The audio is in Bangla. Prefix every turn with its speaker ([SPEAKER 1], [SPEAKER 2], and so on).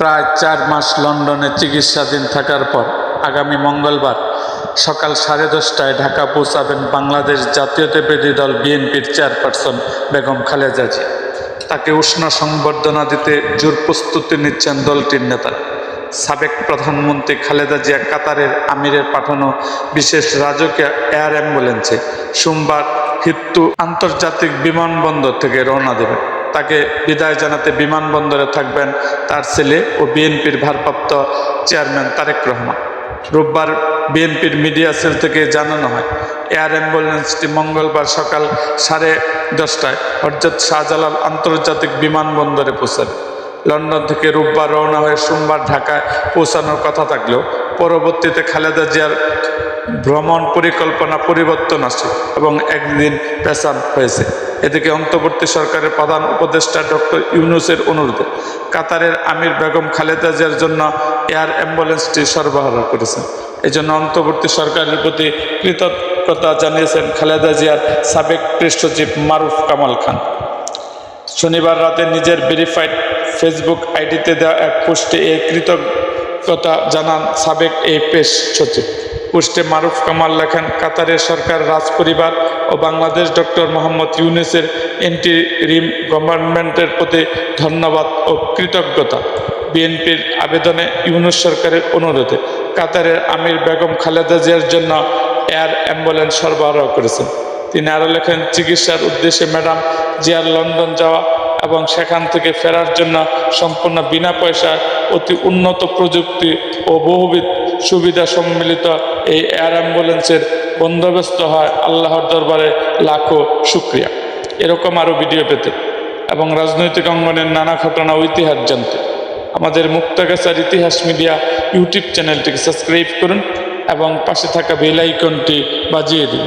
[SPEAKER 1] প্রায় চার মাস লন্ডনে চিকিৎসাধীন থাকার পর আগামী মঙ্গলবার সকাল সাড়ে দশটায় ঢাকা পৌঁছাবেন বাংলাদেশ জাতীয়তাবাদী দল বিএনপির চেয়ারপারসন বেগম খালেদা জিয়া তাকে উষ্ণ সংবর্ধনা দিতে জোর প্রস্তুতি নিচ্ছেন দলটির নেতারা সাবেক প্রধানমন্ত্রী খালেদা জিয়া কাতারের আমিরের পাঠানো বিশেষ রাজকীয় এয়ার অ্যাম্বুলেন্সে সোমবার হিত্তু আন্তর্জাতিক বিমানবন্দর থেকে রওনা দেবেন। তাকে বিদায় জানাতে বিমানবন্দরে থাকবেন তার ছেলে ও বিএনপির ভারপ্রাপ্ত চেয়ারম্যান তারেক রহমান। রোববার বিএনপির মিডিয়া সেল থেকে জানানো হয়, এয়ার অ্যাম্বুলেন্সটি মঙ্গলবার সকাল সাড়ে দশটায় হরজত শাহজালাল আন্তর্জাতিক বিমানবন্দরে পৌঁছাবে। লন্ডন থেকে রোববার রওনা হয়ে সোমবার ঢাকায় পৌঁছানোর কথা থাকলেও পরবর্তীতে খালেদা জিয়ার ভ্রমণ পরিকল্পনা পরিবর্তন আসে এবং একদিন পেছান হয়েছে। এদিকে অন্তর্বর্তী সরকারের প্রধান উপদেষ্টা ডক্টর ইউনুসের অনুরোধে কাতারের আমির বেগম খালেদা জিয়ার জন্য এয়ার অ্যাম্বুলেন্সটি সরবরাহ করেছেন। এই জন্য অন্তর্বর্তী সরকারের প্রতি কৃতজ্ঞতা জানিয়েছেন খালেদা জিয়ার সাবেক সচিব মারুফ কামাল খান। শনিবার রাতে নিজের ভেরিফাইড ফেসবুক আইডিতে দেওয়া এক পোস্টে এই কৃতজ্ঞতা জানান সাবেক এই পেশ সচিব। পোস্টে মারুফ কামাল লেখেন, কাতারের সরকার রাজ পরিবার ও বাংলাদেশ ডক্টর মোহাম্মদ ইউনুসের এন্টিরিম গভর্নমেন্টের প্রতি ধন্যবাদ ও কৃতজ্ঞতা। বিএনপির আবেদনে ইউনুস সরকারের অনুরোধে কাতারের আমির বেগম খালেদা জিয়ার জন্য এয়ার অ্যাম্বুলেন্স সরবরাহ করেছেন। তিনি আরও লেখেন, চিকিৎসার উদ্দেশ্যে ম্যাডাম জিয়ার লন্ডন যাওয়া এবং সেখান থেকে ফেরার জন্য সম্পূর্ণ বিনা পয়সায় অতি উন্নত প্রযুক্তি ও বহুবিধ সুবিধা সম্মিলিত এই এয়ার অ্যাম্বুলেন্সের বন্দোবস্ত হয় আল্লাহর দরবারে লাখো শুক্রিয়া। এরকম আরও ভিডিও পেতে এবং রাজনৈতিক অঙ্গনের নানা ঘটনা ইতিহাস জানতে। আমাদের মুক্তাগাছার ইতিহাস মিডিয়া ইউটিউব চ্যানেলটিকে সাবস্ক্রাইব করুন এবং পাশে থাকা বেল আইকনটি বাজিয়ে দিন।